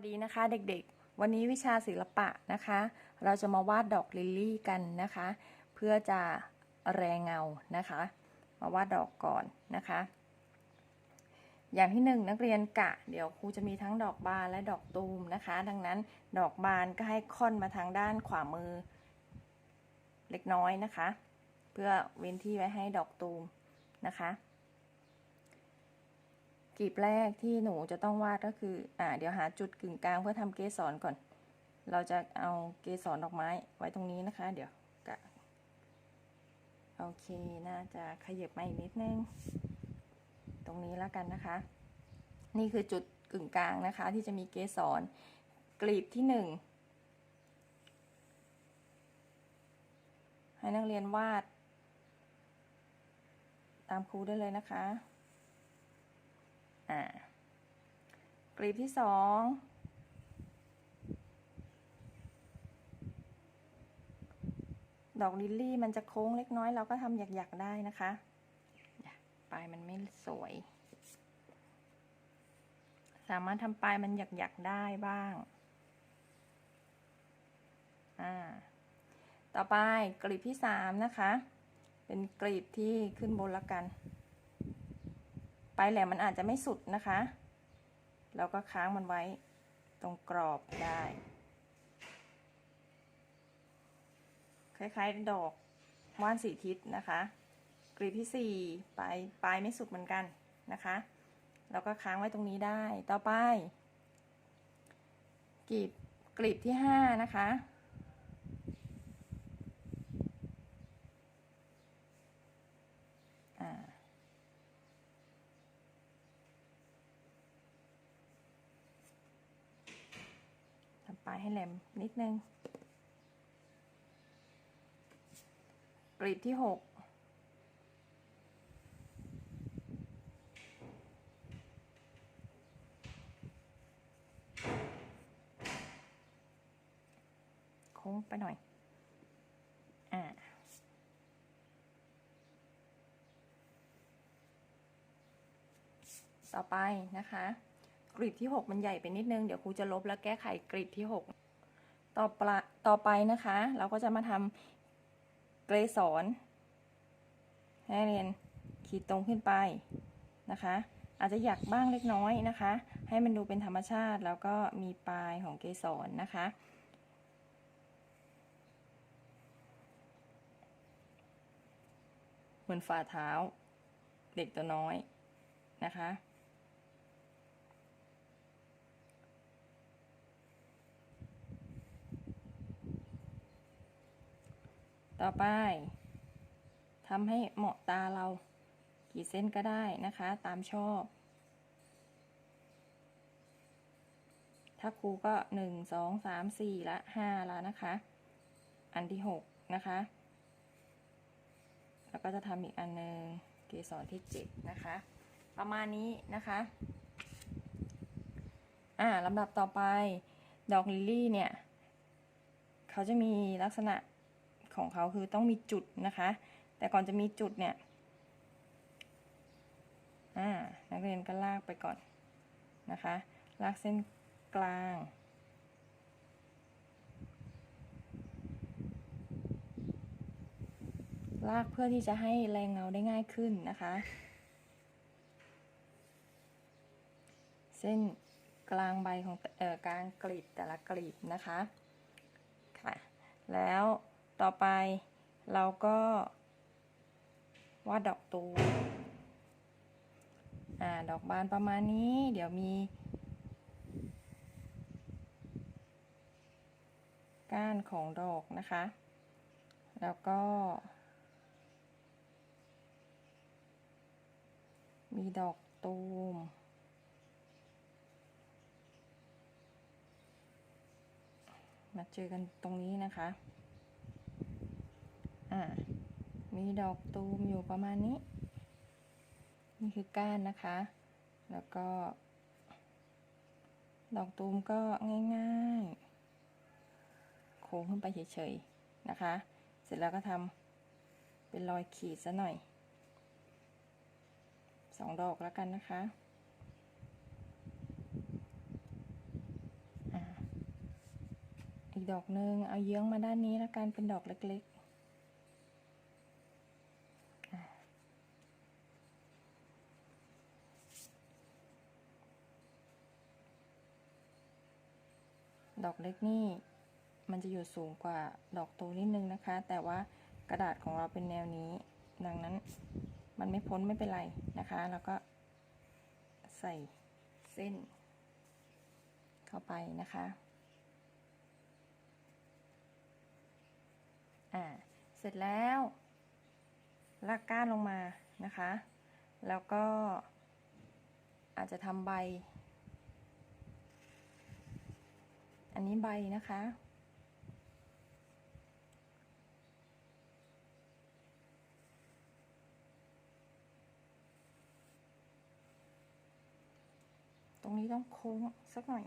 วัสดีนะคะเด็กๆ วันนี้วิชาศิลปะนะคะ เราจะมาวาดดอกลิลลี่กันนะคะ เพื่อจะแรงเงานะคะ มาวาดดอกก่อนนะคะ อย่างที่หนึ่งนักเรียนกะ เดี๋ยวครูจะมีทั้งดอกบานและดอกตูมนะคะ ดังนั้นดอกบานก็ให้ค่อนมาทางด้านขวามือ เล็กน้อยนะคะ เพื่อเว้นที่ไว้ให้ดอกตูมนะคะ กลีบแรกที่หนูจะต้องวาดก็คือ อ่า เดี๋ยวหาจุดกึ่งกลางเพื่อทำเกสรก่อน เราจะเอาเกสรดอกไม้ไว้ตรงนี้นะคะ เดี๋ยวกะโอเค น่าจะขยับมาอีกนิดนึง ตรงนี้แล้วกันนะคะ นี่คือจุดกึ่งกลางนะคะ ที่จะมีเกสรกลีบที่หนึ่งให้นักเรียนวาด ตามครูได้เลยนะคะ อ่ากลีบที่สองดอกลิลลี่มันจะโค้งเล็กน้อยเราก็ทำหยักๆได้นะคะปลายมันไม่สวย สามารถทำปลายมันหยักๆได้บ้าง อ่า ต่อไปกลีบที่สามนะคะ เป็นกลีบที่ขึ้นบนละกัน ลายแหลมมันอาจจะไม่สุดนะคะเราก็ค้างมันไว้ตรงกรอบได้ คล้ายๆดอกว่านสีทิศนะคะกลีบที่สี่ปลายปลายไม่สุดเหมือนกันนะคะเราก็ค้างไว้ตรงนี้ได้ต่อไปกลีบกลีบที่ห้านะคะ อ่า ทำปลายให้ แหลมนิดนึงกลีบที่หกโค้งไปหน่อย อ่าต่อไปนะคะ กรีบที่ 6 มันใหญ่ไปนิดนึง เดี๋ยวครูจะลบแล้วแก้ไขกรีบที่ 6 ต่อปะต่อไปนะคะ เราก็จะมาทำเกรสรให้เรียนขีดตรงขึ้นไปนะคะ อาจจะหยักบ้างเล็กน้อยนะคะ ให้มันดูเป็นธรรมชาติแล้วก็มีปลายของเกสรนะคะเหมือนฝ่าเท้า เด็กตัวน้อยนะคะ ต่อไปทำให้เหมาะตาเรา กี่เส้นก็ได้นะคะ ตามชอบ ถ้าครูก็หนึ่งสองสามสี่ละห้าละนะคะ อันที่หกนะคะ แล้วก็จะทำอีกอันหนึ่งเกสรที่เจ็ดนะคะ ประมาณนี้นะคะอ่าลำดับต่อไปดอกลิลลี่เนี่ย เขาจะมีลักษณะ ของเขาคือต้องมีจุดนะคะ แต่ก่อนจะมีจุดเนี่ยนักเรียนก็ลากไปก่อนนะคะ ลากเส้นกลาง ลากเพื่อที่จะให้แรงเงาได้ง่ายขึ้นนะคะ เส้นกลางใบของเอ่อกลางกลีบแต่ละกลีบนะคะค่ะแล้ว ต่อไปเราก็วาดดอกตูมอ่าดอกบานประมาณนี้ เดี๋ยวมีก้านของดอกนะคะ แล้วก็ มีดอกตูม มาเจอกันตรงนี้นะคะ อ่ามีดอกตูมอยู่ประมาณนี้ นี่คือก้านนะคะ แล้วก็ ดอกตูมก็ง่ายๆ โค้งขึ้นไปเฉยๆนะคะ เสร็จแล้วก็ทำเป็นรอยขีดซะหน่อยสองดอกแล้วกันนะคะอีกดอกหนึ่งเอาเยื้องมาด้านนี้แล้วกันเป็นดอกเล็ก ดอกเล็กนี่มันจะอยู่สูงกว่าดอกโตนิดนึงนะคะ แต่ว่ากระดาษของเราเป็นแนวนี้ ดังนั้นมันไม่พ้นไม่เป็นไรนะคะ แล้วก็ใส่เส้น เข้าไปนะคะ อ่า เสร็จแล้วลากก้านลงมานะคะ แล้วก็อาจจะทำใบ อันนี้ใบนะคะ ตรงนี้ต้องโค้งสักหน่อย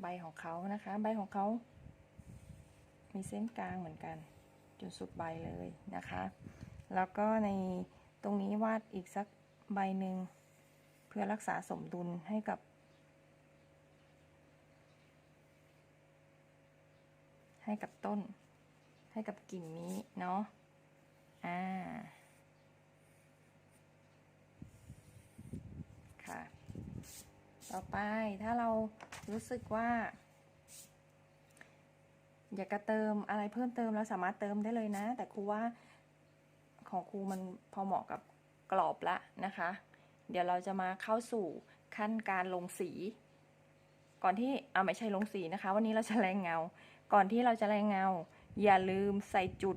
ใบของเขานะคะ ใบของเขา มีเส้นกลางเหมือนกัน จนสุดใบเลยนะคะ แล้วก็ในตรงนี้วาดอีกสักใบหนึ่ง พื่อรักษาสมดุลให้กับ ให้กับต้น ให้กับกิ่งนี้เนาะอ่าค่ะ ต่อไปถ้าเรารู้สึกว่า อยากจะเติมอะไรเพิ่มเติมเราสามารถเติมได้เลยนะ แต่ครูว่าของครูมันพอเหมาะกับกรอบละนะคะ เดี๋ยวเราจะมาเข้าสู่ขั้นการลงสี ก่อนที่เอาไม่ใช่ลงสีนะคะ วันนี้เราจะแรงเงา ก่อนที่เราจะแรงเงา อย่าลืมใส่จุด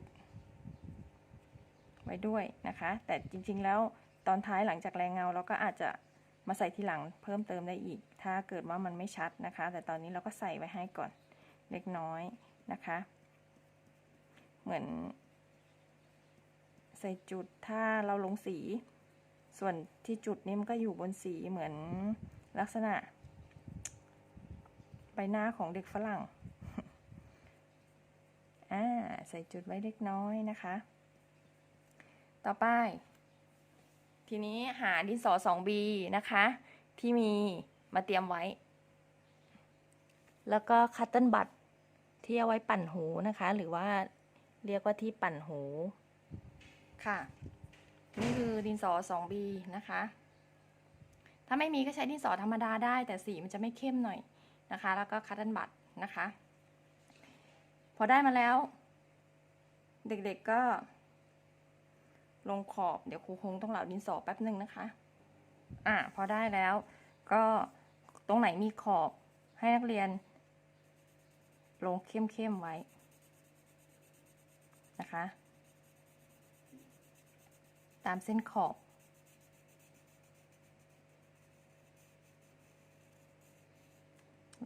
ไว้ด้วยนะคะ แต่จริง ๆ แล้วตอนท้ายหลังจากแรงเงาเราก็อาจจะมาใส่ทีหลังเพิ่มเติมได้อีก ถ้าเกิดว่ามันไม่ชัดนะคะ แต่ตอนนี้เราก็ใส่ไว้ให้ก่อนเล็กน้อยนะคะ เหมือน ใส่จุดถ้าเราลงสี ส่วนที่จุดนี้มันก็อยู่บนสีเหมือนลักษณะ ใบหน้าของเด็กฝรั่ง อ่า ใส่จุดไว้เล็กน้อยนะคะ ต่อไป ทีนี้หาดินสอ 2B นะคะ ที่มีมาเตรียมไว้ แล้วก็คัตเติลบัตที่เอาไว้ปั่นหูนะคะ หรือว่าเรียกว่าที่ปั่นหู ค่ะ นี่คือดินสอ 2B นะคะ ถ้าไม่มีก็ใช้ดินสอธรรมดาได้ แต่สีมันจะไม่เข้มหน่อยนะคะ แล้วก็คัตเติลบัตนะคะ พอได้มาแล้ว เด็กๆก็ลงขอบเดี๋ยวครูคงต้องเหลาดินสอแป๊บหนึ่งนะคะ อะพอได้แล้วก็ตรงไหนมีขอบให้นักเรียน ลงเข้มๆไว้นะคะ ตามเส้นขอบ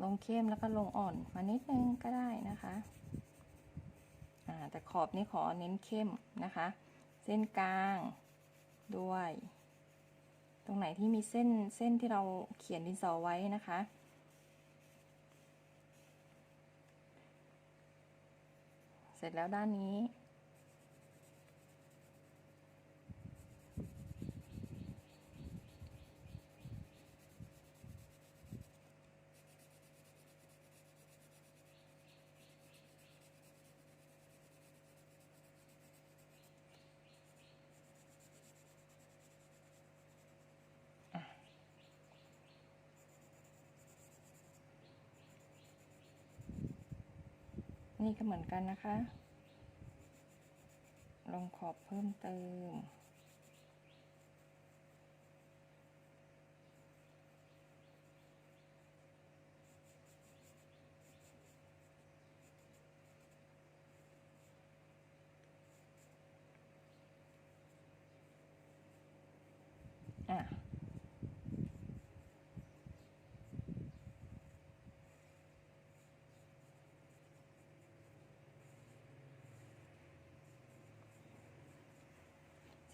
ลงเข้มแล้วก็ลงอ่อนมานิดนึงก็ได้นะคะแต่ขอบนี้ขอเน้นเข้มนะคะ เส้นกลางด้วย ตรงไหนที่มีเส้นเส้นที่เราเขียนดินสอไว้นะคะ เสร็จแล้วด้านนี้ นี่ก็เหมือนกันนะคะ ลงขอบเพิ่มเติม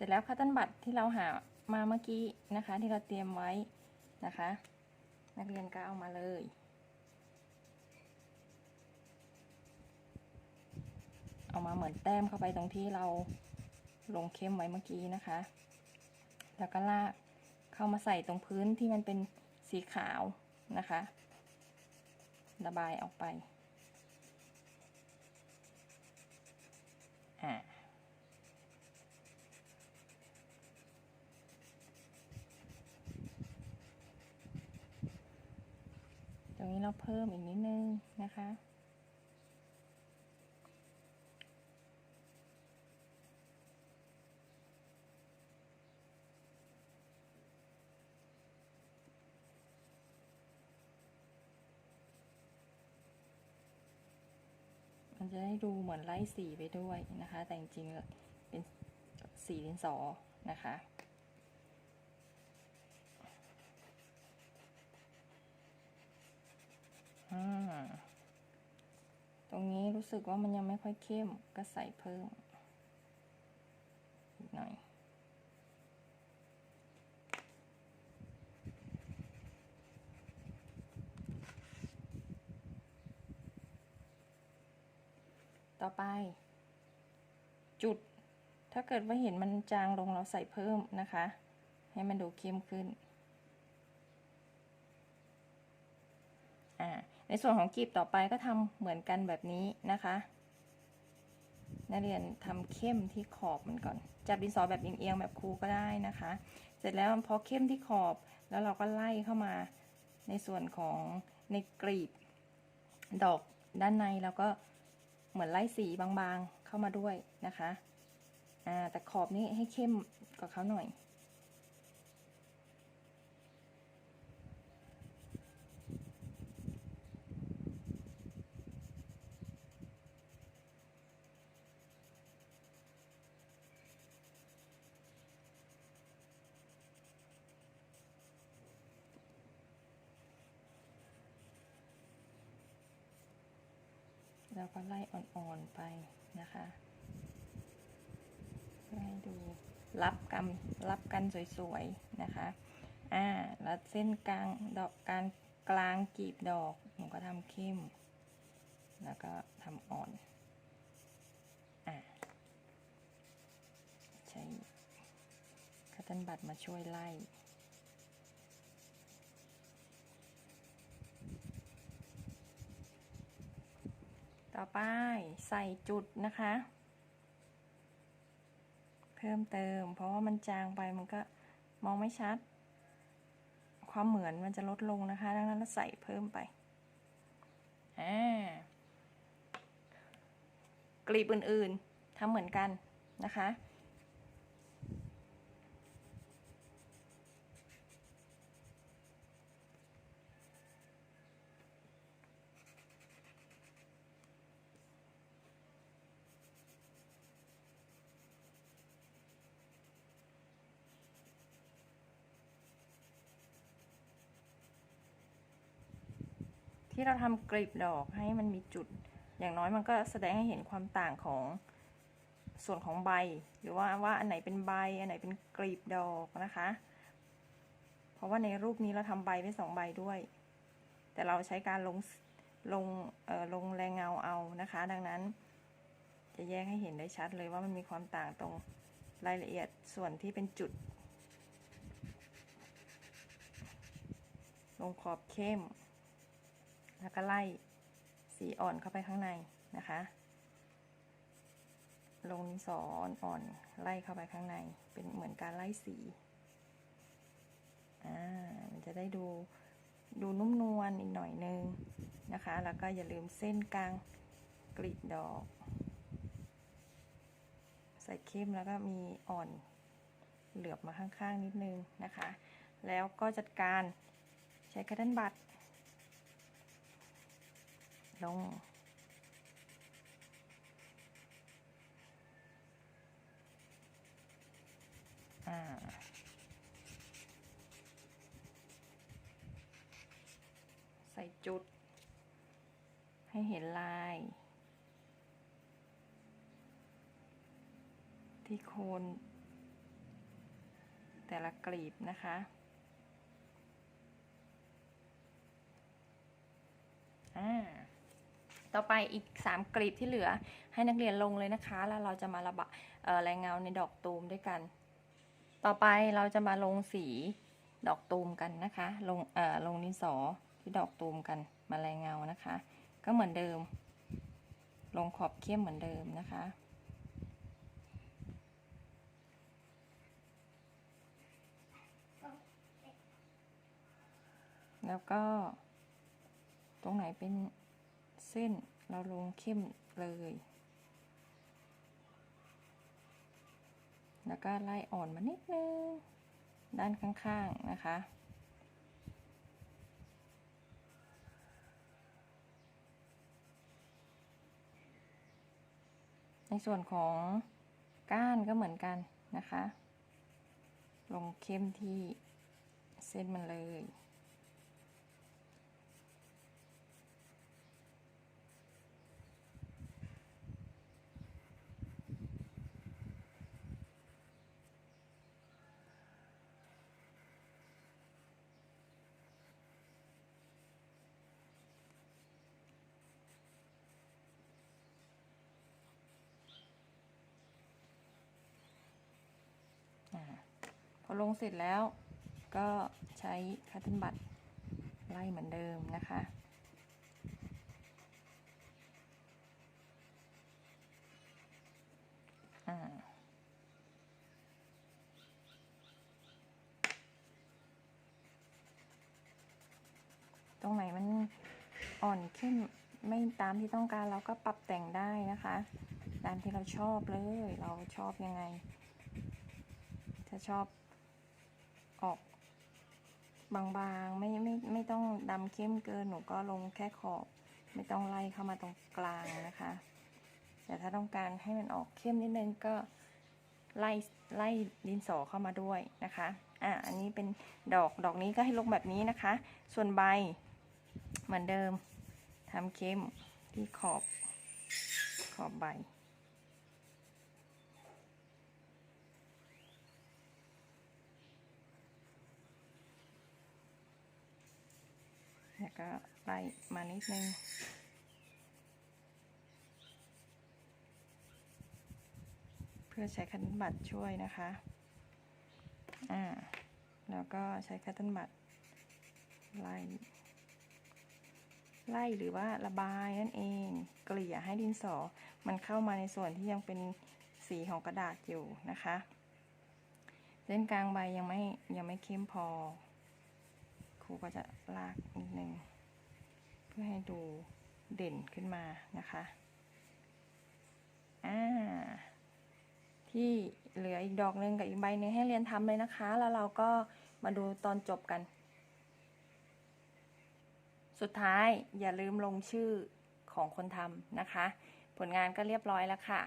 ร็จแล้วคัตเติลบัตที่เราหามาเมื่อกี้นะคะ ที่เราเตรียมไว้นะคะ นักเรียนก็เอามาเลยเอามาเหมือนแต้มเข้าไปตรงที่เราลงเข้มไว้เมื่อกี้นะคะ แล้วก็ลากเข้ามาใส่ตรงพื้นที่มันเป็นสีขาวนะคะ ระบายออกไป อ่า รงนี้เราเพิ่มอีกนิดนึงนะคะ มันจะได้ดูเหมือนไล่สีไปด้วยนะคะ แต่จริงๆเป็นสีดินสอนะคะ อ่า ตรงนี้รู้สึกว่ามันยังไม่ค่อยเข้มก็ใส่เพิ่มอีกหน่อย ต่อไป จุดถ้าเกิดว่าเห็นมันจางลงเราใส่เพิ่มนะคะ ให้มันดูเข้มขึ้น อ่า ในส่วนของกลีบต่อไปก็ทำเหมือนกันแบบนี้นะคะนักเรียนทำเข้มที่ขอบมันก่อน จับดินสอแบบเอียงๆแบบครูก็ได้นะคะ เสร็จแล้วพอเข้มที่ขอบแล้วเราก็ไล่เข้ามาในส่วนของในกลีบดอกด้านในแล้วก็เหมือนไล่สีบางๆเข้ามาด้วยนะคะ อ่าแต่ขอบนี้ให้เข้มกว่าเขาหน่อย แล้วก็ไล่อ่อนๆไปนะคะเพื่อให้ดูรับกันรับกันสวยๆนะคะอ่าแล้วเส้นกลางดอกการกลางกีบดอกหนูก็ทำเข้ม แล้วก็ทำอ่อนอ่าใช้คัตเตนบัตมาช่วยไล่ ต่อไปใส่จุดนะคะ เพิ่มเติม เพราะว่ามันจางไปมันก็มองไม่ชัด ความเหมือนมันจะลดลงนะคะ ดังนั้นเราใส่เพิ่มไปอ่ากลีบอื่นๆทำเหมือนกันนะคะ ที่เราทำกลีบดอกให้มันมีจุด อย่างน้อยมันก็แสดงให้เห็นความต่างของส่วนของใบ หรือว่าว่าอันไหนเป็นใบ อันไหนเป็นกลีบดอกนะคะ เพราะว่าในรูปนี้เราทำใบไว้สองใบด้วย แต่เราใช้การลงลงเอ่อลงแรงเงาเอานะคะ ดังนั้น จะแยกให้เห็นได้ชัดเลยว่ามันมีความต่างตรงรายละเอียดส่วนที่เป็นจุด ลงขอบเข้ม แล้วก็ไล่สีอ่อนเข้าไปข้างในนะคะ ลงดินสออ่อนๆไล่เข้าไปข้างใน เป็นเหมือนการไล่สีอ่ามันจะได้ดูดูนุ่มนวลอีกหน่อยนึงนะคะ แล้วก็อย่าลืมเส้นกลางกลีบดอก ใส่เข้มแล้วก็มีอ่อนเหลือบมาข้างๆนิดนึงนะคะ แล้วก็จัดการใช้คัตเตันบัตร ลง อ่า ใส่จุด ให้เห็นลาย ที่โคน แต่ละกลีบนะคะอ่า ต่อไปอีก 3กลีบที่เหลือให้นักเรียนลงเลยนะคะ แล้วเราจะมาระบะแรงเงาในดอกตูมด้วยกัน ต่อไปเราจะมาลงสีดอกตูมกันนะคะ ลงเอ่อลงดินสอที่ดอกตูมกันมาแรงเงานะคะ ก็เหมือนเดิม ลงขอบเข้มเหมือนเดิมนะคะแล้วก็ตรงไหนเป็น ส้นเราลงเข้มเลย แล้วก็ไล่อ่อนมานิดนึง ด้านข้างๆนะคะ ในส่วนของก้านก็เหมือนกันนะคะ ลงเข้มที่เส้นมันเลย พอลงเสร็จแล้วก็ใช้คัตเติลบัตไล่เหมือนเดิมนะคะ อ่าตรงไหนมันอ่อนเข้มไม่ตามที่ต้องการเราก็ปรับแต่งได้นะคะ ตามที่เราชอบเลย เราชอบยังไง ถ้าชอบ ออกบางๆ ไม่ไม่ไม่ต้องดำเข้มเกินหนูก็ลงแค่ขอบ ไม่ต้องไล่เข้ามาตรงกลางนะคะ แต่ถ้าต้องการให้มันออกเข้มนิดนึงก็ไล่ไล่ดินสอเข้ามาด้วยนะคะอะอันนี้เป็นดอกดอกนี้ก็ให้ลงแบบนี้นะคะ ส่วนใบเหมือนเดิมทำเข้มที่ขอบขอบใบ แล้ว ก็ไล่มานิดนึงเพื่อใช้คัตเติลบัตช่วยนะคะอ่าแล้วก็ใช้คัตเติลบัตไล่ไล่หรือว่าระบายนั่นเอง เกลี่ยให้ดินสอ มันเข้ามาในส่วนที่ยังเป็นสีของกระดาษอยู่นะคะ เส้นกลางใบยังไม่ยังไม่เข้มพอ รูก็จะลากนิดนึงเพื่อให้ดูเด่นขึ้นมานะคะอ่าที่เหลืออีกดอกหนึ่งกับอีกใบหนึ่งให้เรียนทำเลยนะคะ แล้วเราก็มาดูตอนจบกัน สุดท้ายอย่าลืมลงชื่อของคนทำนะคะ ผลงานก็เรียบร้อยแล้วค่ะ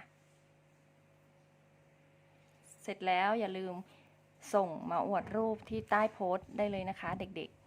เสร็จแล้วอย่าลืมส่งมาอวดรูปที่ใต้โพสต์ได้เลยนะคะ เด็กๆ